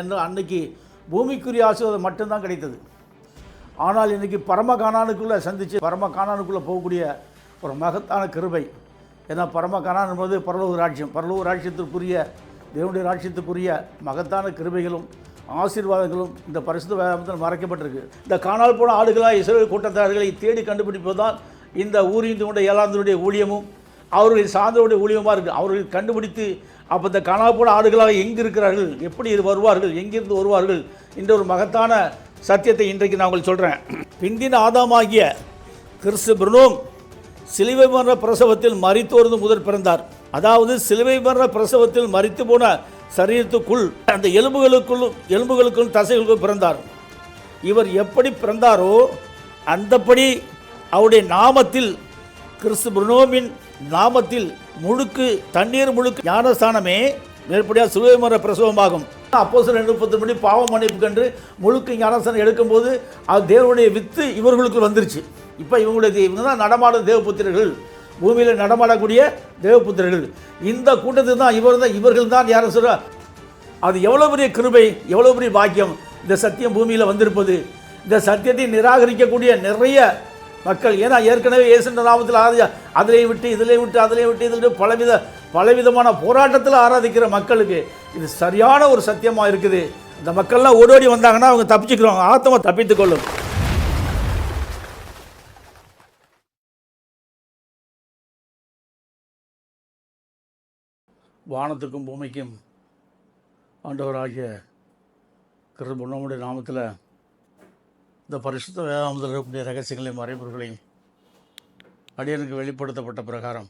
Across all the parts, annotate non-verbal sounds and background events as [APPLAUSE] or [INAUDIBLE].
என்று அன்னைக்கு பூமிக்குரிய ஆசீர்வாதம் மட்டும்தான் கிடைத்தது. ஆனால் இன்னைக்கு பரம காணானுக்குள்ளே சந்தித்து பரம காணானுக்குள்ளே போகக்கூடிய ஒரு மகத்தான கிருபை. ஏன்னா பரமகானான் என்பது பரலோக ராட்சியம் பரலோக ராட்சியத்திற்குரிய தேவனுடைய ராட்சியத்துக்குரிய மகத்தான கிருபைகளும் ஆசீர்வாதங்களும் இந்த பரிசுத்த வேதாமத்தில் மறைக்கப்பட்டிருக்கு. இந்த காணால் போன ஆடுகளாக இஸ்ரேல் கூட்டத்தார்களை தேடி கண்டுபிடிப்பதுதான் இந்த ஊரியத்தினுடைய ஏழாந்தனுடைய ஊழியமும் அவர்களின் சார்ந்தவருடைய ஊழியமாக இருக்குது அவர்கள் கண்டுபிடித்து அப்போ இந்த காணால் போன ஆடுகளாக எங்கே இருக்கிறார்கள்? எப்படி இது வருவார்கள்? எங்கிருந்து வருவார்கள்? என்ற ஒரு மகத்தான சத்தியத்தை இன்றைக்கு நான் உங்களுக்கு சொல்கிறேன் பிந்தின் ஆதாமாகிய கிறிஸ்து பிரணோம் சிலுவை மரண பிரசவத்தில் மறித்தோர்ந்து முதல் பிறந்தார். அதாவது சிலுவை மரண பிரசவத்தில் மறித்து போன சரீரத்துக்குள் அந்த எலும்புகளுக்குள்ளும் எலும்புகளுக்கும் தசைகளுக்கும் பிறந்தார். இவர் எப்படி பிறந்தாரோ அந்தப்படி அவருடைய நாமத்தில் கிறிஸ்து புருனோமின் நாமத்தில் முழுக்கு தண்ணீர் முழுக்கு ஞானஸ்தானமே மேற்படியாக சிலுவை பிரசவமாகும். அப்போ சில முப்பத்தி மணி பாவம் மன்னிப்பு கண்டு முழுக்கு ஞானஸ்தானம் எடுக்கும்போது அது தேவனுடைய வித்து இவர்களுக்கு வந்துருச்சு. இப்போ இவங்களுடைய இவங்க தான் நடமாடும் தேவபுத்திரர்கள். பூமியில் நடமாடக்கூடிய தேவபுத்திரர்கள். இந்த கூட்டத்தில் தான் இவர் தான் இவர்கள் தான் யாரும் சொல்ற? அது எவ்வளோ பெரிய கிருபை எவ்வளோ பெரிய பாக்கியம். இந்த சத்தியம் பூமியில் வந்திருப்பது. இந்த சத்தியத்தை நிராகரிக்கக்கூடிய நிறைய மக்கள் ஏன்னா ஏற்கனவே இயேசுன்ற நாமத்தில் ஆராதிச்சா அதிலே விட்டு இதிலே விட்டு அதிலே விட்டு இதில் விட்டு பலவித பலவிதமான போராட்டத்தில் ஆராதிக்கிற மக்களுக்கு இது சரியான ஒரு சத்தியமாக இருக்குது. இந்த மக்கள்லாம் ஓடோடி வந்தாங்கன்னா அவங்க தப்பிச்சுக்கிறோம் ஆத்தமாக தப்பித்துக் கொள்ளும். வானத்துக்கும் பூமிக்கும் ஆண்டவராகிய கிருப நம்முடைய நாமத்தில் இந்த பரிசுத்த வேதாமத்தில் இருக்கக்கூடிய ரகசியங்களையும் மறைபொருள்களையும் அடியனுக்கு வெளிப்படுத்தப்பட்ட பிரகாரம்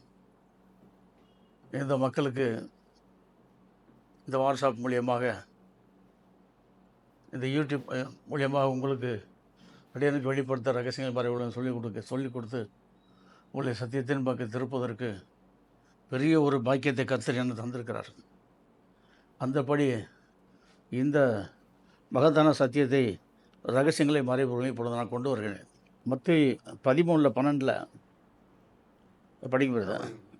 இந்த மக்களுக்கு இந்த வாட்ஸ்அப் மூலியமாக இந்த யூடியூப் மூலியமாக உங்களுக்கு அடியனுக்கு வெளிப்படுத்த ரகசியங்கள் மறைவுடன் சொல்லிக் கொடுக்க சொல்லிக் கொடுத்து உங்களை சத்தியத்தின் பக்கம் திருப்பதற்கு பெரிய ஒரு பாக்கியத்தை கர்த்தர் எனக்கு தந்திருக்கிறார். அந்தபடி இந்த மகத்தான சத்தியத்தை ரகசியங்களை மறைபொருளை இப்பொழுது நான் கொண்டு வருகிறேன். மற்ற பதிமூணில் பன்னெண்டில் படிக்க வருதா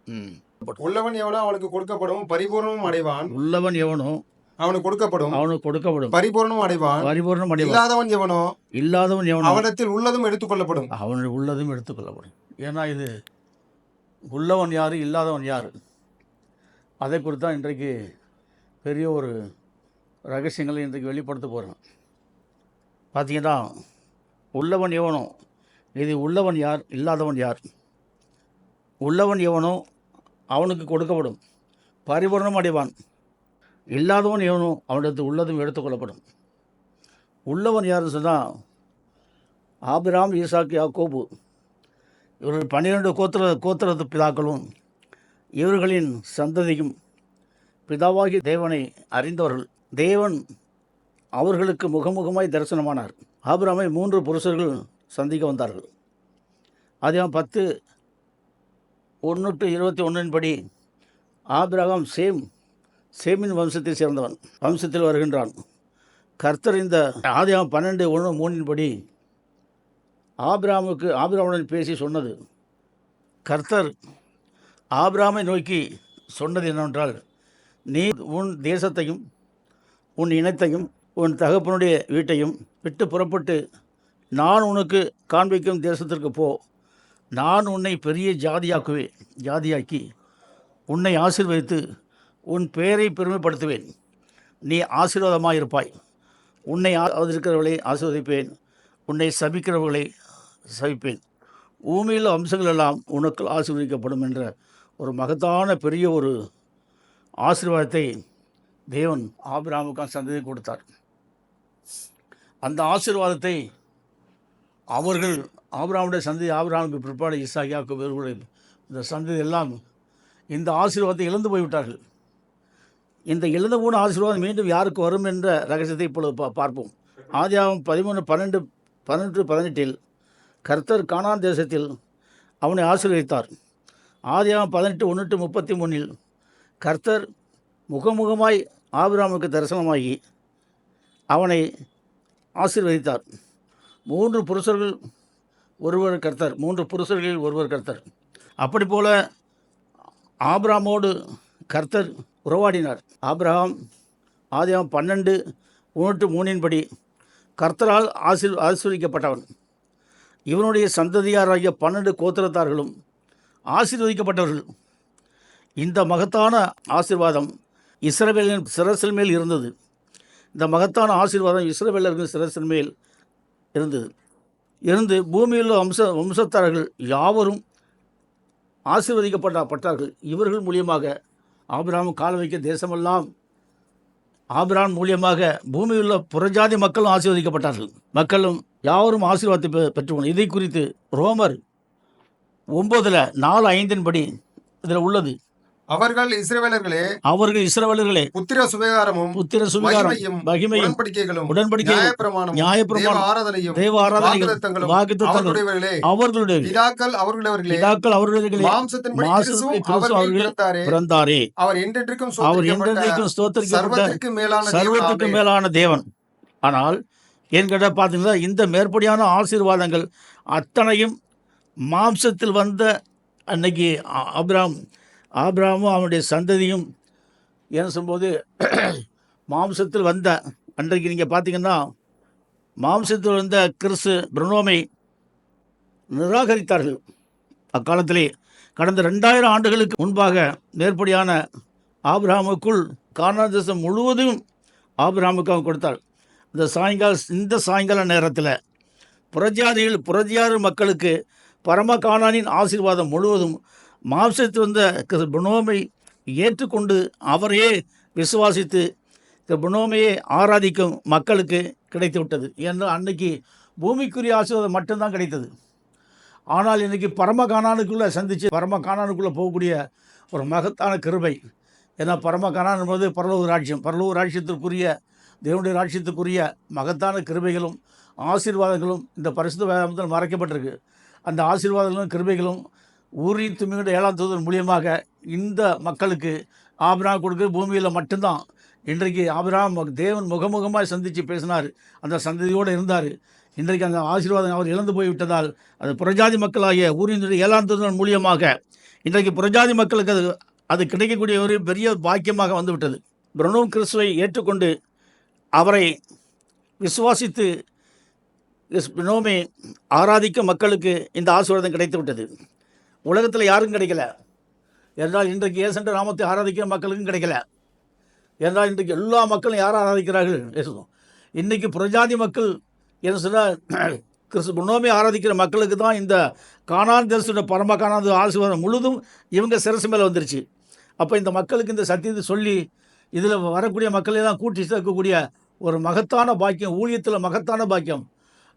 ம். உள்ளவன் எவனோ அவனுக்கு கொடுக்கப்படும் பரிபூர்ணமும் அடைவான். உள்ளவன் எவனோ அவனுக்கு கொடுக்கப்படும் அவனுக்கு கொடுக்கப்படும். பரிபூர்ணமும் அடைவான். பரிபூர்ணம் அடைவான். இல்லாதவன் எவனோ இல்லாதவன் எவனோ அவனிடத்தில் உள்ளதும் எடுத்துக்கொள்ளப்படும். அவன் உள்ளதும் எடுத்துக்கொள்ளப்படும். ஏன்னா இது உள்ளவன் யார் இல்லாதவன் யார்? அதை குறித்து தான் இன்றைக்கு பெரிய ஒரு ரகசியங்களை இன்றைக்கு வெளிப்படுத்த போகிறேன் பார்த்தீங்கன்னா உள்ளவன் எவனோ இது உள்ளவன் யார் இல்லாதவன் யார்? உள்ளவன் எவனோ அவனுக்கு கொடுக்கப்படும். பரிபூர்ணம் அடைவான். இல்லாதவன் எவனோ அவனிடத்து உள்ளதும் எடுத்துக்கொள்ளப்படும் உள்ளவன் யாருன்னு சொன்னால் ஆபிராம் ஈசாக்கு யாக்கோபு. இவர்கள் பன்னிரெண்டு கோத்திர கோத்திரத்து பிதாக்களும் இவர்களின் சந்ததியும் பிதாவாகி தேவனை அறிந்தவர்கள். தேவன் அவர்களுக்கு முகமுகமாய் தரிசனமானார். ஆபிராமை மூன்று புருஷர்கள் சந்திக்க வந்தார்கள். அதிகம் பத்து ஒன்று டு இருபத்தி ஒன்றின் படி ஆபிரகாம் சேம் சேமின் வம்சத்தை சேர்ந்தவன். வம்சத்தில் வருகின்றான். கர்த்தர் இந்த ஆதியம் பன்னெண்டு ஒன்று மூணின் படி ஆபிராமுக்கு ஆபிராமுடன் பேசி சொன்னது. கர்த்தர் ஆபிராமை நோக்கி சொன்னது என்னவென்றால் நீ உன் தேசத்தையும் உன் இனத்தையும் உன் தகப்பனுடைய வீட்டையும் விட்டு புறப்பட்டு நான் உனக்கு காண்பிக்கும் தேசத்திற்கு போ. நான் உன்னை பெரிய ஜாதியாக்குவேன் ஜாதியாக்கி உன்னை ஆசீர்வதித்து உன் பெயரை பெருமைப்படுத்துவேன். நீ ஆசீர்வாதமாக இருப்பாய். உன்னை ஆதரிக்கிறவர்களை ஆசீர்வதிப்பேன். உன்னை சபிக்கிறவர்களை சபிப்பேன். பூமியில் அம்சங்கள் எல்லாம் உனக்கு ஆசீர்வதிக்கப்படும் என்ற ஒரு மகத்தான பெரிய ஒரு ஆசீர்வாதத்தை தேவன் ஆபிராமுக்கான் சந்ததி கொடுத்தார். அந்த ஆசீர்வாதத்தை அவர்கள் ஆபிராமுடைய சந்ததி ஆபிராமுக்கு பிற்பாடு இசாகியாக்கு இவர்களுடைய இந்த சந்ததி எல்லாம் இந்த ஆசீர்வாதத்தை இழந்து போய்விட்டார்கள். இந்த இழந்து போன ஆசீர்வாதம் மீண்டும் யாருக்கு வரும் என்ற ரகசியத்தை இப்பொழுது பா பார்ப்போம். ஆதியாகம் பதிமூணு பன்னெண்டு பன்னெண்டு பதினெட்டில் கர்த்தர் காணான் தேசத்தில் அவனை ஆசீர்வதித்தார். ஆதியாகம் பதினெட்டு ஒன்று முப்பத்தி மூணில் கர்த்தர் முகமுகமாய் ஆபிராமுக்கு தரிசனமாகி அவனை ஆசீர்வதித்தார். மூன்று புருஷர்கள் ஒருவர் கர்த்தர் மூன்று புருஷர்களில் ஒருவர் கர்த்தர். அப்படி போல ஆப்ராமோடு கர்த்தர் உறவாடினார். ஆப்ரஹாம் ஆதியம் பன்னெண்டு ஒன்று மூணின்படி கர்த்தரால் ஆசிர் ஆசீர்வதிக்கப்பட்டவன். இவனுடைய சந்ததியாராகிய பன்னெண்டு கோத்திரத்தார்களும் ஆசீர்வதிக்கப்பட்டவர்கள். இந்த மகத்தான ஆசீர்வாதம் இஸ்ரவேலின் சிரசில் மேல் இருந்தது. இந்த மகத்தான ஆசீர்வாதம் இஸ்ரவேலர்கள் சிரசின் மேல் இருந்தது. இருந்து பூமியில் வம்ச வம்சத்தாரர்கள் யாவரும் ஆசீர்வதிக்கப்பட்டார்கள் இவர்கள் மூலியமாக ஆபிராம் கால வைக்க தேசமெல்லாம் ஆபிரான் மூலியமாக பூமியுள்ள புறஜாதி மக்களும் ஆசீர்வதிக்கப்பட்டார்கள். மக்களும் யாவரும் ஆசீர்வாதத்தை பெ- பெற்றுக்கொண்டு இதை குறித்து ரோமர் ஒம்பதில் நாலு ஐந்தின்படி இதில் உள்ளது. அவர்கள் இஸ்ரவேலர்களே அவர்கள் இஸ்ரவேலர்களே புத்திர சுவிகாரமும் புத்திர சுவிகாரம் மகிமையும் உடன்படிக்கைகளும் உடன்படிக்கை நியாயப்பிரமாணமும் நியாயப்பிரமாணம் ஆராதனையும் தேவ ஆராதனைகள் வாக்குத்தத்தங்களும் அவர்களுடைய பிதாக்கள் அவர்களுடையவர்களே பிதாக்கள் அவர்களுடைய மாம்சத்தின்படி அவர்கள் பிறந்தாரே. அவர் என்றென்றைக்கும் அவர் என்றென்றைக்கும் ஸ்தோத்தரிக்கப்பட்ட மேலான சர்வத்துக்கு. மேலான தேவன். ஆனால் என்கிட்ட பார்த்தீங்கன்னா இந்த மேற்படியான ஆசீர்வாதங்கள் அத்தனையும் மாம்சத்தில் வந்த அன்னைக்கு ஆபிராம் ஆப்ராமும் அவனுடைய சந்ததியும் என்ன சொல்லும்போது மாம்சத்தில் வந்த அன்றைக்கு நீங்கள் பார்த்தீங்கன்னா மாம்சத்தில் வந்த கிறிஸ்து பிரணோமை நிராகரித்தார்கள். அக்காலத்திலே கடந்த ரெண்டாயிரம் ஆண்டுகளுக்கு முன்பாக மேற்படியான ஆபிராமுக்குள் கானான் தேசம் முழுவதும் ஆபிராமுக்கு அவன் கொடுத்தாள். இந்த சாயங்கால இந்த சாயங்கால நேரத்தில் புறஜாதிகள் புறஜாதி மக்களுக்கு பரம கானானின் ஆசீர்வாதம் முழுவதும் மாம்சத்து வந்த பிரணோமை ஏற்றுக்கொண்டு அவரையே விசுவாசித்து இந்த ஆராதிக்கும் மக்களுக்கு கிடைத்து விட்டது ஏன்னா அன்னைக்கு பூமிக்குரிய ஆசீர்வாதம் மட்டும்தான் கிடைத்தது. ஆனால் இன்னைக்கு பரமகானானுக்குள்ளே சந்தித்து பரமகானானுக்குள்ளே போகக்கூடிய ஒரு மகத்தான கிருபை. ஏன்னா பரமகானான் என்பது பரலூர் ராட்சியம் பரலூர் ராஜ்யத்திற்குரிய தேவனுடைய ராட்சியத்துக்குரிய மகத்தான கிருபைகளும் ஆசீர்வாதங்களும் இந்த பரிசுத்த வேதத்தில் மறைக்கப்பட்டிருக்கு. அந்த ஆசீர்வாதங்களும் கிருபைகளும் ஊரின் துமிகின்ற ஏழாம் தூதர் மூலியமாக இந்த மக்களுக்கு ஆபிராம் கொடுக்குற பூமியில் மட்டும்தான். இன்றைக்கு ஆபிராம் தேவன் முகமுகமாக சந்தித்து பேசினார். அந்த சந்ததியோடு இருந்தார். இன்றைக்கு அந்த ஆசீர்வாதம் அவர் இழந்து போய்விட்டதால் அது புறஜாதி மக்களாகிய ஊரின் ஏழாம் தூதர் மூலியமாக இன்றைக்கு புறஜாதி மக்களுக்கு அது அது கிடைக்கக்கூடிய ஒரு பெரிய பாக்கியமாக வந்துவிட்டது. பிரனோம் கிறிஸ்துவை ஏற்றுக்கொண்டு அவரை விசுவாசித்து இஸ் ஆராதிக்க மக்களுக்கு இந்த ஆசீர்வாதம் கிடைத்து விட்டது உலகத்தில் யாருக்கும் கிடைக்கல. என்றால் இன்றைக்கு ஏசென்ற நாமத்தை ஆராதிக்கிற மக்களுக்கும் கிடைக்கல. என்றால் இன்றைக்கு எல்லா மக்களும் யார் ஆராதிக்கிறார்கள்? ஏசுவோம் இன்றைக்கி புரஜாதி மக்கள் என்ன சொன்னால் கிறிஸ்து முன்னோமே ஆராதிக்கிற மக்களுக்கு தான் இந்த காணான் தேசத்தோட பரம காணாத ஆசீர்வாதம் முழுதும் இவங்க சிரசு மேலே வந்துருச்சு. அப்போ இந்த மக்களுக்கு இந்த சத்தியத்தை சொல்லி இதில் வரக்கூடிய மக்களை எல்லாம் கூட்டி சேர்க்கக்கூடிய ஒரு மகத்தான பாக்கியம் ஊழியத்தில் மகத்தான பாக்கியம்.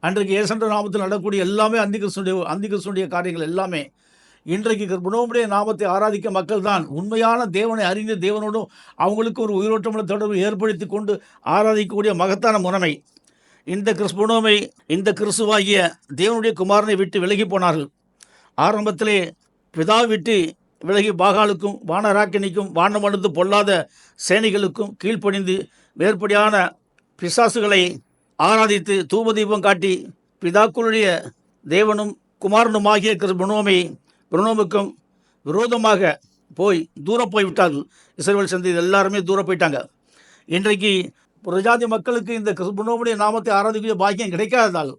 அன்றைக்கு ஏசன்ற நாமத்தில் நடக்கக்கூடிய எல்லாமே அந்தி கிறிஸ்துடைய அந்தி கிறிஸ்துடைய காரியங்கள் எல்லாமே இன்றைக்கு கர்ப்பணோமுடைய நாமத்தை ஆராதிக்க மக்கள் தான் உண்மையான தேவனை அறிந்து தேவனோடும் அவங்களுக்கு ஒரு உயிரோட்டமுள்ள தொடர்பு ஏற்படுத்தி கொண்டு ஆராதிக்கக்கூடிய மகத்தான முறைமை இந்த கிறிஸ்துவனோமை இந்த கிறிஸ்துவாகிய தேவனுடைய குமாரனை விட்டு விலகி போனார்கள். ஆரம்பத்திலே பிதா விட்டு விலகி பாகாலுக்கும் வானராக்கினிக்கும் வானமடுத்து பொல்லாத சேனைகளுக்கும் கீழ்ப்பணிந்து மேற்படியான பிசாசுகளை ஆராதித்து தூபதீபம் காட்டி பிதாக்களுடைய தேவனும் குமாரனுமாகிய கிறிஸ்துவனோமை பிரணோமுக்கும் விரோதமாக போய் தூர போய் விட்டார்கள். இஸ்ரேல் சந்தி எல்லாருமே தூர போயிட்டாங்க. இன்றைக்கு பிரஜாதி மக்களுக்கு இந்த கிறிஸ்துவனுடைய நாமத்தை ஆராதிக்கிற பாக்கியம் கிடைக்காததால்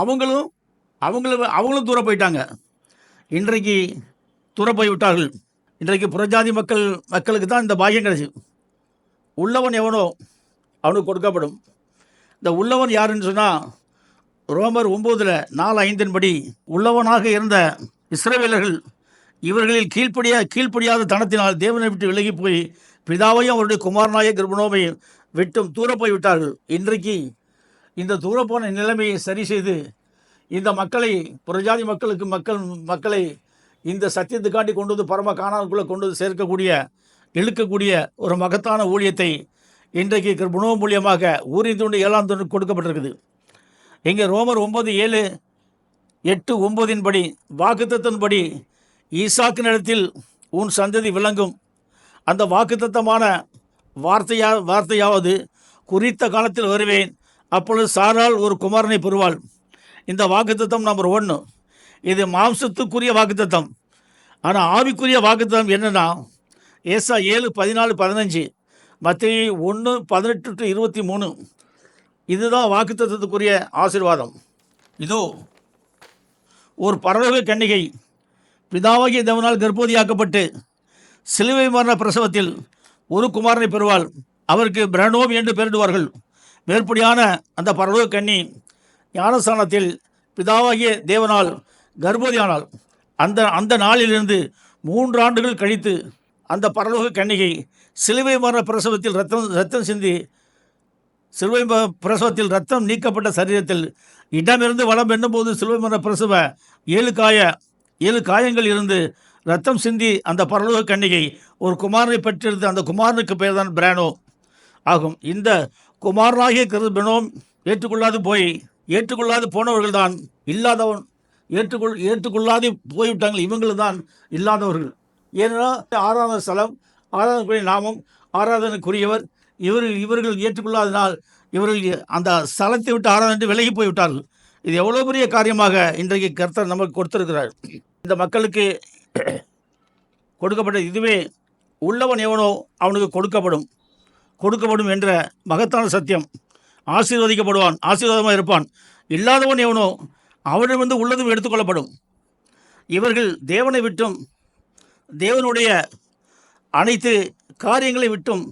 அவங்களும் அவங்களும் அவங்களும் தூர போயிட்டாங்க. இன்றைக்கு தூர போய் விட்டார்கள். இன்றைக்கு புறஜாதி மக்கள் மக்களுக்கு தான் இந்த பாக்கியம் கிடைச்சி. உள்ளவன் எவனோ அவனுக்கு கொடுக்கப்படும். இந்த உள்ளவன் யாருன்னு சொன்னால் ரோமர் ஒம்போதில் நாலு ஐந்தின்படி உள்ளவனாக இருந்த இஸ்ரவேலர்கள் இவர்களில் கீழ்ப்படியா கீழ்ப்படியாத தனத்தினால் தேவனை விட்டு விலகி போய் பிதாவையும் அவருடைய குமாரனாய கிருபனோமையும் விட்டும் தூர போய் விட்டார்கள். இன்றைக்கு இந்த தூரப்போன நிலைமையை சரி செய்து இந்த மக்களை புரஜாதி மக்களுக்கு மக்கள் மக்களை இந்த சத்தியத்துக்காண்டி கொண்டு வந்து பரம காணாமக்குள்ளே கொண்டு வந்து சேர்க்கக்கூடிய இழுக்கக்கூடிய ஒரு மகத்தான ஊழியத்தை இன்றைக்கு கிருபனோ மூலியமாக ஊரின் துண்டு ஏழாம் துண்டு கொடுக்கப்பட்டிருக்குது. இங்கே ரோமர் ஒன்பது ஏழு எட்டு ஒன்பதின்படி வாக்குத்தத்தின்படி ஈசாக்கு நிலத்தில் உன் சந்ததி விளங்கும். அந்த வாக்குத்தத்தமான வார்த்தையா வார்த்தையாவது குறித்த காலத்தில் வருவேன். அப்பொழுது சாரால் ஒரு குமாரனை பெறுவாள். இந்த வாக்குத்தத்தம் நம்பர் ஒன்று இது மாம்சத்துக்குரிய வாக்குத்தத்தம். ஆனால் ஆவிக்குரிய வாக்குத்தத்தம் என்னென்னா ஏசா ஏழு பதினாலு பதினஞ்சு மத்திய ஒன்று பதினெட்டு டு இருபத்தி மூணு. இதுதான் வாக்குத்தத்தத்துக்குரிய ஆசீர்வாதம். இதோ ஒரு பரலோக கன்னிகை பிதாவாகிய தேவனால் கர்ப்பவதியாக்கப்பட்டு சிலுவை மரண பிரசவத்தில் ஒரு குமாரனை பெறுவாள். அவருக்கு பிரணோம் என்று பெயரிடுவார்கள். மேற்படியான அந்த பரலோக கன்னி ஞானஸ்தானத்தில் பிதாவாகிய தேவனால் கர்ப்பவதியானாள். அந்த அந்த நாளிலிருந்து மூன்று ஆண்டுகள் கழித்து அந்த பரலோக கன்னிகை சிலுவை மரண பிரசவத்தில் ரத்தம் ரத்தம் சிந்தி சிலுவை பிரசவத்தில் ரத்தம் நீக்கப்பட்ட சரீரத்தில் இடமிருந்து வளம் எண்ணும்போது சிலுவை மரண பிரசவ ஏழு காய ஏழு காயங்கள் இருந்து ரத்தம் சிந்தி அந்த பரலோக கன்னிகை ஒரு குமாரனை பெற்றிருந்த அந்த குமாரனுக்கு பெயர் தான் பிரானோ. ஆகும். இந்த குமாரனாகிய கிருபனோம் ஏற்றுக்கொள்ளாது போய் ஏற்றுக்கொள்ளாது போனவர்கள் தான் இல்லாதவன் ஏற்றுக்கொள் ஏற்றுக்கொள்ளாது போய்விட்டாங்க இவங்களும் தான் இல்லாதவர்கள். ஏன்னா ஆராதனை ஸ்தலம் ஆராதனைக்குரிய நாமம் ஆராதனைக்குரியவர் இவர்கள் இவர்கள் ஏற்றுக்கொள்ளாதனால் இவர்கள் அந்த ஸ்தலத்தை விட்டு ஆராய்ந்து விலகி போய்விட்டார்கள். இது எவ்வளோ பெரிய காரியமாக இன்றைக்கு கர்த்தர் நமக்கு கொடுத்திருக்கிறார். இந்த மக்களுக்கு கொடுக்கப்பட்ட இதுவே உள்ளவன் எவனோ அவனுக்கு கொடுக்கப்படும். கொடுக்கப்படும் என்ற மகத்தான சத்தியம். ஆசீர்வதிக்கப்படுவான் ஆசீர்வாதமாக இருப்பான். இல்லாதவன் எவனோ அவனிடமிருந்து உள்ளதும் எடுத்துக்கொள்ளப்படும். இவர்கள் தேவனை விட்டும் தேவனுடைய அனைத்து காரியங்களை விட்டும்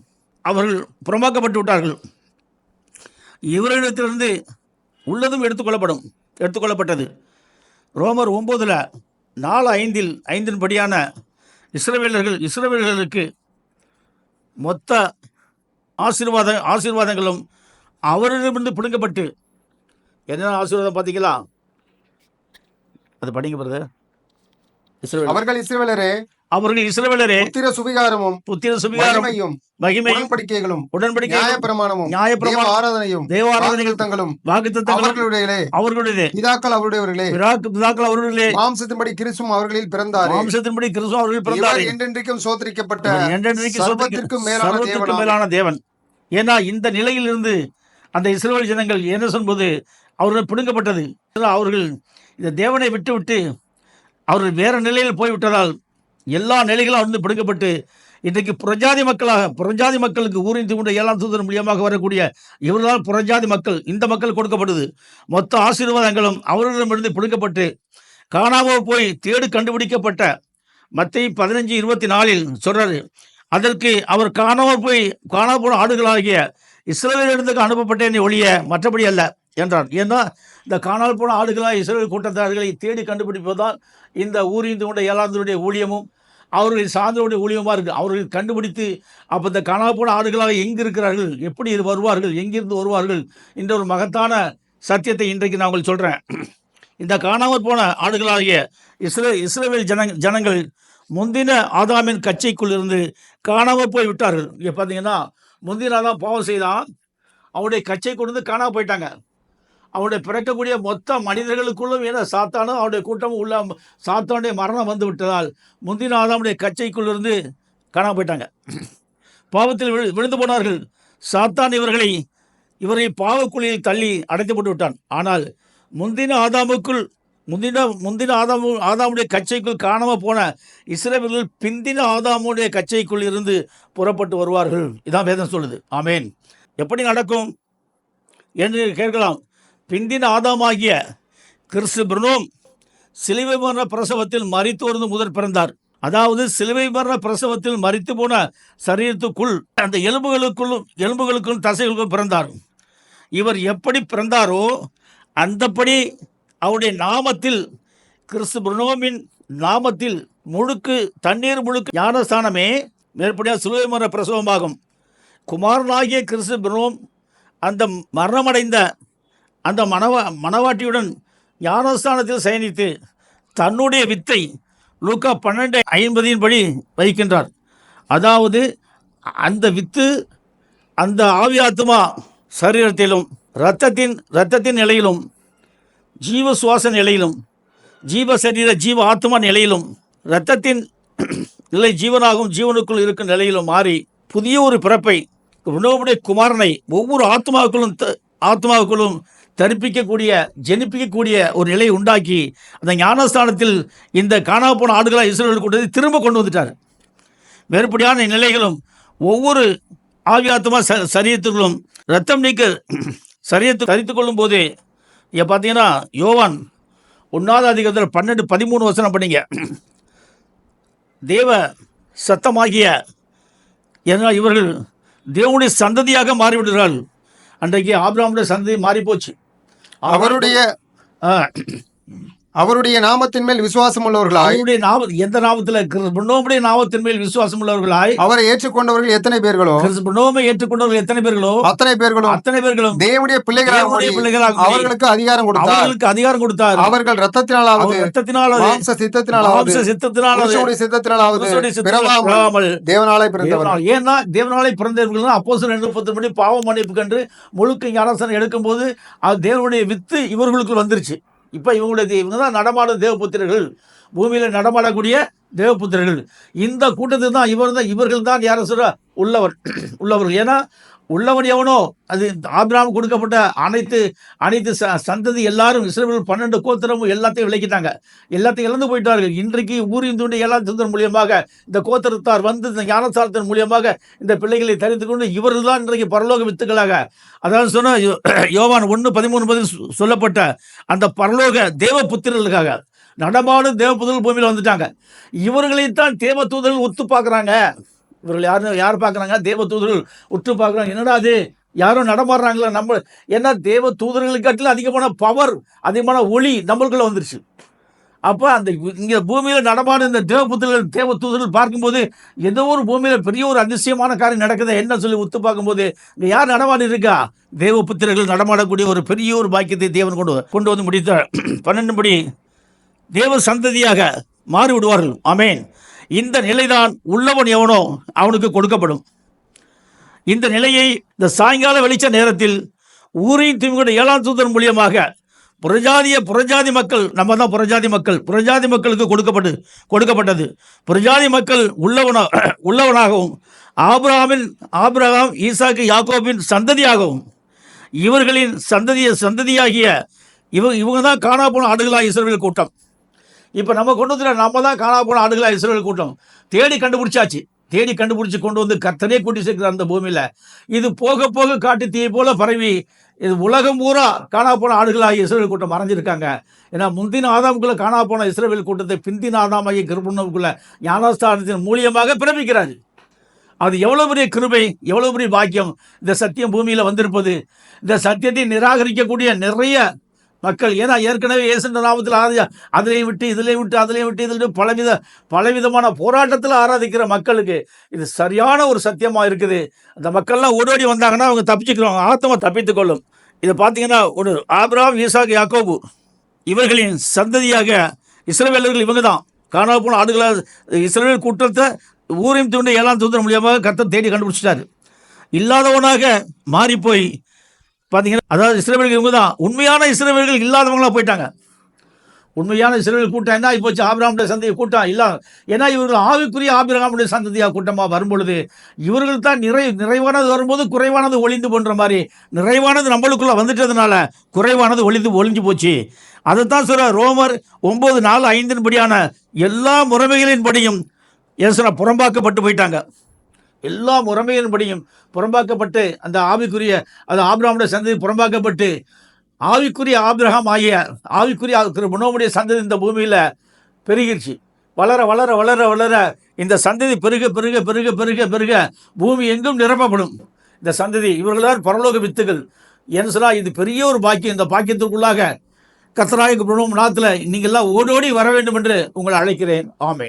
அவர்கள் புறமாக்கப்பட்டு விட்டார்கள். இவர்களிடத்திலிருந்து உள்ளதும் எடுத்துக்கொள்ளப்படும் எடுத்துக்கொள்ளப்பட்டது. ரோமர் ஒம்போதில் நாலு ஐந்தில் ஐந்தின் படியான இஸ்ரவேலர்கள் இஸ்ரவேலர்களுக்கு மொத்த ஆசீர்வாத ஆசீர்வாதங்களும் அவரிடமிருந்து பிடுங்கப்பட்டு என்ன ஆசீர்வாதம் பார்த்தீங்களா? அது படிங்க பிறகு அவர்கள் இஸ்ரவேலரே அவர்கள் இஸ்ரவேலரே புத்திர சுவிகாரமும் புத்திர சுபிகாரம் மகிமையும் மகிமை உடன்படிக்கைகளும் உடன்படிக்கை நியாயப்பிரமாணமும் தேவ நியாயப்பிரமாணம் ஆராதனையும் தேவாராதனைகள் தங்களும் வாக்குத்தத்தங்களும் அவர்களுடைய அவர்களுடைய பிதாக்கள் அவருடையவர்களே பிதாக்கு- பிதாக்கள் அவர்களுடைய மாம்சத்தின்படி கிறிஸ்துவும் அவர்களில் பிறந்தாரே. மாம்சத்தின்படி கிறிஸ்துவ அவர்கள் இவர் பிறந்தார். என்றென்றைக்கும் சோதரிக்கப்பட்ட என்றென்றைக்கு சர்வத்திற்கும் மேலான தேவன். ஏன்னா இந்த நிலையிலிருந்து அந்த இஸ்ரவேல் ஜனங்கள் என்ன சொல்வது அவர்கள் பிடுங்கப்பட்டது. அவர்கள் இந்த தேவனை விட்டு விட்டு அவர்கள் வேற நிலையில் போய்விட்டதால் எல்லா நிலைகளும் வந்து பிடுங்கப்பட்டு இன்றைக்கு புறஜாதி மக்களாக புறஜாதி மக்களுக்கு ஊரிந்து கொண்ட ஏழாம் தூதர் மூலியமாக வரக்கூடிய இவர்களால் புறஜாதி மக்கள் இந்த மக்கள் கொடுக்கப்படுது. மொத்த ஆசீர்வாதங்களும் அவர்களிடமிருந்து பிடுங்கப்பட்டு காணாமல் போய் தேடு கண்டுபிடிக்கப்பட்ட மத்திய பதினஞ்சு இருபத்தி நாலில் சொல்றாரு. அதற்கு அவர் காணாமல் போய் காணாமல் போன ஆடுகளாகிய இஸ்ரவேலிடத்துக்கு அனுப்பப்பட்டேன் ஒழிய மற்றபடி அல்ல என்றார். ஏன்னா இந்த காணாமல் போன ஆடுகளாக இஸ்ரேல் கூட்டத்தார்களை தேடி கண்டுபிடிப்பதால் இந்த ஊரிந்து கொண்ட ஏழாந்தருடைய ஊழியமும் அவர்கள் சார்ந்தவருடைய ஊழியமாக இருக்குது அவர்கள் கண்டுபிடித்து அப்போ இந்த காணாமல் போன ஆடுகளாக எங்கே இருக்கிறார்கள் எப்படி இது வருவார்கள்? எங்கிருந்து வருவார்கள்? என்ற ஒரு மகத்தான சத்தியத்தை இன்றைக்கு நான் உங்களுக்கு சொல்கிறேன் இந்த காணாமல் போன ஆடுகளாகிய இஸ்ரே இஸ்ரேவேல் ஜன ஜனங்கள் முந்தின ஆதாமின் கட்சிக்குள் இருந்து காணாமல் போய் விட்டார்கள். இங்கே பார்த்தீங்கன்னா முந்தின ஆதாம் பாவம் செய்தான். அவருடைய கட்சியை கொண்டு வந்து காணாமல் போயிட்டாங்க. அவனுடைய பிறக்கக்கூடிய மொத்த மனிதர்களுக்குள்ளும் ஏன்னா சாத்தானும் அவனுடைய கூட்டமும் உள்ள சாத்தானுடைய மரணம் வந்து விட்டதால் முந்தின ஆதாமுடைய கச்சைக்குள் இருந்து காணாமல் போயிட்டாங்க. பாவத்தில் விழு விழுந்து போனார்கள். சாத்தான் இவர்களை இவரை பாவக்குழியில் தள்ளி அடைத்து போட்டு விட்டான். ஆனால் முந்தின ஆதாமுக்குள் முந்தின முந்தின ஆதாமு ஆதாமுடைய கச்சைக்குள் காணாமல் போன இஸ்ரேவர்கள் பிந்தின ஆதாமுடைய கச்சைக்குள் இருந்து புறப்பட்டு வருவார்கள். இதான் வேதம் சொல்லுது. ஆமேன். எப்படி நடக்கும்? என்று கேட்கலாம். பிந்தின ஆதாமாகிய கிறிஸ்து பிரணோம் சிலுவை மரண பிரசவத்தில் மறித்தோர்ந்து முதற் பிறந்தார். அதாவது சிலுவை மரண பிரசவத்தில் மறித்து போன சரீரத்துக்குள் அந்த எலும்புகளுக்குள்ளும் எலும்புகளுக்கும் தசைகளுக்கும் பிறந்தார். இவர் எப்படி பிறந்தாரோ அந்தப்படி அவருடைய நாமத்தில் கிறிஸ்து பிரணோமின் நாமத்தில் முழுக்கு தண்ணீர் முழுக்கு ஞானஸ்தானமே மேற்படியாக சிலுவை மரண பிரசவமாகும். குமாரனாகிய கிறிஸ்து பிரணோம் அந்த மரணமடைந்த அந்த மணவா மணவாட்டியுடன் ஞானஸ்தானத்தில் சயனித்து தன்னுடைய வித்தை லூக்கா பன்னெண்டு ஐம்பதின் படி வைக்கின்றார். அதாவது அந்த வித்து அந்த ஆவி சரீரத்திலும் இரத்தத்தின் இரத்தத்தின் நிலையிலும் ஜீவ சுவாச நிலையிலும் ஜீவ சரீர ஜீவ ஆத்மா நிலையிலும் இரத்தத்தின் நிலை ஜீவனாகும் ஜீவனுக்குள் இருக்கும் நிலையிலும் மாறி புதிய ஒரு பிறப்பை உணவுடைய குமாரனை ஒவ்வொரு ஆத்மாவுக்குள்ளும் த- ஆத்மாவுக்குள்ளும் தரிப்பிக்கக்கூடிய ஜெனிப்பிக்கக்கூடிய ஒரு நிலையை உண்டாக்கி அந்த ஞானஸ்தானத்தில் இந்த காணா போன ஆடுகளாக இஸ்ரேல் கொண்டு திரும்ப கொண்டு வந்துட்டார். வேறுபடியான நிலைகளும் ஒவ்வொரு ஆவி ச சரியத்துகளும் ரத்தம் நீக்க சரியத்தை தரித்து கொள்ளும் போதே இங்கே பார்த்தீங்கன்னா யோவான் ஒன்றாவது அதிகாரத்தில் பன்னெண்டு பதிமூணு வசனம் பண்ணிங்க. தேவ சத்தமாகிய ஏன்னா இவர்கள் தேவனுடைய சந்ததியாக மாறிவிடுகிறார்கள் அன்றைக்கு ஆப்ராமுடைய சந்ததி மாறிப்போச்சு. அவருடைய [COUGHS] அவருடைய நாமத்தின் மேல் விசுவாசம் உள்ளவர்களாய். அவருடைய நாம எந்த நாமத்தில்? பிரணோமுடைய நாமத்தின் மேல் விசுவாசம் உள்ளவர்களாய். அவரை ஏற்றுக்கொண்டவர்கள் எத்தனை பேர்களோ? பிரணோமை ஏற்றுக்கொண்டவர்கள் எத்தனை பேர்களோ? அத்தனை பேர்களும் அத்தனை பேர்களும். தேவனுடைய பிள்ளைகளாக அவர்களுக்கு அதிகாரம் கொடுத்தார். அவர்களுக்கு அதிகாரம் கொடுத்தார். அவர்கள் ரத்தத்தினாலாவது ரத்தத்தினாலாவது மாம்ச சித்தத்தினாலாவது மாம்ச சித்தத்தினாலாவது சித்தத்தினாலாவது பிறவாமல் தேவனாலே பிறந்தவர். ஏன்னா தேவனாலே பிறந்தவர்கள் அப்போ சில முப்பத்தி மணி பாவ மன்னிப்பு கண்டு முழுக்க ஞானசனம் எடுக்கும்போது அது தேவனுடைய வித்து இவர்களுக்குள் வந்துருச்சு. இப்போ இவங்களுடைய இவங்க தான் நடமாடும் தேவபுத்திரர்கள். பூமியில் நடமாடக்கூடிய தேவபுத்திரர்கள். இந்த கூட்டத்தில் தான் இவர் தான் இவர்கள் தான் யாரும் சொல்ல உள்ளவர். [CLEARS THROAT] உள்ளவர்கள். ஏன்னா உள்ளவன் எவனோ? அது ஆபிராம் கொடுக்கப்பட்ட அனைத்து அனைத்து ச சந்ததி எல்லாரும் இஸ்ரேல் பன்னெண்டு கோத்திரமும் எல்லாத்தையும் விளக்கிட்டாங்க. எல்லாத்தையும் இழந்து போயிட்டார்கள். இன்றைக்கு ஊரின் தூண்டி ஏழாம் சுந்தர் மூலியமாக இந்த கோத்திரத்தார் வந்து இந்த ஞானசாரத்தின் மூலியமாக இந்த பிள்ளைகளை தரித்து கொண்டு இவர்கள் தான் இன்றைக்கு பரலோக வித்துக்களாக. அதாவது சொன்ன யோ- [CLEARS THROAT] யோவான் ஒன்று பதிமூணு பதில் சொல்லப்பட்ட அந்த பரலோக தேவ புத்திரர்களுக்காக நடமாடும் தேவ புத்திரர்கள் பூமியில் வந்துட்டாங்க. இவர்களைத்தான் தேவ தூதர்கள் ஒத்து பார்க்குறாங்க. இவர்கள் யார் யார் பார்க்குறாங்க? தேவ தூதர்கள் உற்று பார்க்குறாங்க. என்னடா அது யாரும் நடமாடுறாங்களா? நம்ம ஏன்னா தேவ தூதர்களுக்காட்டிலும் அதிகமான பவர் அதிகமான ஒளி நம்மளுக்குள்ளே வந்துருச்சு. அப்போ அந்த இங்கே பூமியில் நடமாடும் இந்த தேவபுத்திரர்கள் தேவ தூதர்கள் பார்க்கும்போது ஏதோ ஒரு பூமியில் பெரிய ஒரு அதிசயமான காரியம் நடக்குது என்ன சொல்லி உத்து பார்க்கும்போது இங்கே யார் நடமாடி இருக்கா தேவபுத்திரர்கள் நடமாடக்கூடிய ஒரு பெரிய ஒரு பாக்கியத்தை தேவன் கொண்டு கொண்டு வந்து முடித்தார். [CLEARS THROAT] பன்னெண்டுபடி தேவ சந்ததியாக மாறிவிடுவார்கள். விடுவார்கள் இந்த நிலைதான் உள்ளவன் எவனோ அவனுக்கு கொடுக்கப்படும். இந்த நிலையை இந்த சாயங்கால வெளிச்ச நேரத்தில் ஊரின் திமுக ஏழாம் தூதர் மூலியமாக புறஜாதிய புறஜாதி மக்கள் நம்ம தான் புறஜாதி மக்கள் புறஜாதி மக்களுக்கு கொடுக்கப்பட்டு கொடுக்கப்பட்டது. புறஜாதி மக்கள் உள்ளவன உள்ளவனாகவும் ஆபிரகாமின் ஆபிரகாம் ஈசாக்கு யாக்கோபின் சந்ததியாகவும் இவர்களின் சந்ததிய சந்ததியாகிய இவங்க இவங்க தான் காணா போன ஆடுகளாக இஸ்ரேல் கூட்டம். இப்போ நம்ம கொண்டு நம்ம தான் காணா போன ஆடுகளாக இஸ்ரேல் கூட்டம். தேடி கண்டுபிடிச்சாச்சு. தேடி கண்டுபிடிச்சி கொண்டு வந்து கர்த்தனே கூட்டி சேர்க்கிற அந்த பூமியில். இது போக போக காட்டு தீ போல பரவி இது உலகம் பூரா காணா போன ஆடுகளாக இஸ்ரேல் கூட்டம் மறைஞ்சிருக்காங்க. ஏன்னா முந்தின ஆதாமுக்குள்ளே காணா போன இஸ்ரேல் கூட்டத்தை பிந்தின ஆதாமாகிய கிருபுணவுக்குள்ளே ஞானஸ்தானத்தின் மூலியமாக பிறப்பிக்கிறாரு. அது எவ்வளோ பெரிய கிருபை எவ்வளோ பெரிய பாக்கியம். இந்த சத்தியம் பூமியில் வந்திருப்பது. இந்த சத்தியத்தை நிராகரிக்கக்கூடிய நிறைய மக்கள் ஏன்னா ஏற்கனவே இயேசுன்ற நாமத்தில் ஆராதி அதிலையும் விட்டு இதிலையும் விட்டு அதிலையும் விட்டு இதில் விட்டு பலவித பலவிதமான போராட்டத்தில் ஆராதிக்கிற மக்களுக்கு இது சரியான ஒரு சத்தியமாக இருக்குது. அந்த மக்கள்லாம் ஓடோடி வந்தாங்கன்னா அவங்க தப்பிச்சுக்கிறோம் ஆத்தமா தப்பித்துக்கொள்ளும் இதை பார்த்தீங்கன்னா ஒரு ஆபிரகாம் ஈசாக் யாக்கோபு இவர்களின் சந்ததியாக இஸ்ரவேலர்கள் இவங்க தான். காணாமல் போன ஆடுகளாக இஸ்ரேல் கூட்டத்தை ஊரையும் தூண்டி ஏழாம் தூந்தர் மூலியமாக கத்தை தேடி கண்டுபிடிச்சிட்டாரு. இல்லாதவனாக மாறிப்போய் பார்த்தீங்கன்னா அதாவது இஸ்ரேவர்கள் இவங்க தான் உண்மையான இஸ்ரேவர்கள் இல்லாதவங்களாம் போயிட்டாங்க. உண்மையான இஸ்ரவேல் கூட்டம் என்ன ஆகி போச்சு? ஆபிரகாமுடைய சந்ததி கூட்டம் இல்லை. ஏன்னா இவர்கள் ஆவிக்குரிய ஆபிரகாமுடைய சந்ததியாக கூட்டமாக வரும்பொழுது இவர்கள் தான் நிறை நிறைவானது வரும்போது குறைவானது ஒளிந்து போன்ற மாதிரி நிறைவானது நம்மளுக்குள்ளே வந்துட்டதுனால குறைவானது ஒளிந்து ஒளிஞ்சு போச்சு. அதைத்தான் சொல்கிற ரோமர் ஒம்பது நாலு ஐந்தின்படியான எல்லா முறைமைகளின்படியும் ஏசுனா புறம்பாக்கப்பட்டு போயிட்டாங்க. எல்லா முறைமையின்படியும் புறம்பாக்கப்பட்டு அந்த ஆவிக்குரிய அது ஆபிரகாமுடைய சந்ததி புறம்பாக்கப்பட்டு ஆவிக்குரிய ஆபிரகாம் ஆகிய ஆவிக்குரிய முனோமுடைய சந்ததி இந்த பூமியில் பெருகிருச்சு. வளர வளர வளர வளர இந்த சந்ததி பெருக பெருக பெருக பெருக பெருக பூமி எங்கும் நிரப்பப்படும். இந்த சந்ததி இவர்களால் பரலோக வித்துகள். என்ன சொன்னா இது பெரிய ஒரு பாக்கியம். இந்த பாக்கியத்துக்குள்ளாக கத்தராயக்கு நாத்தில் நீங்கள்லாம் ஓடோடி வர வேண்டும் என்று உங்களை அழைக்கிறேன். ஆமே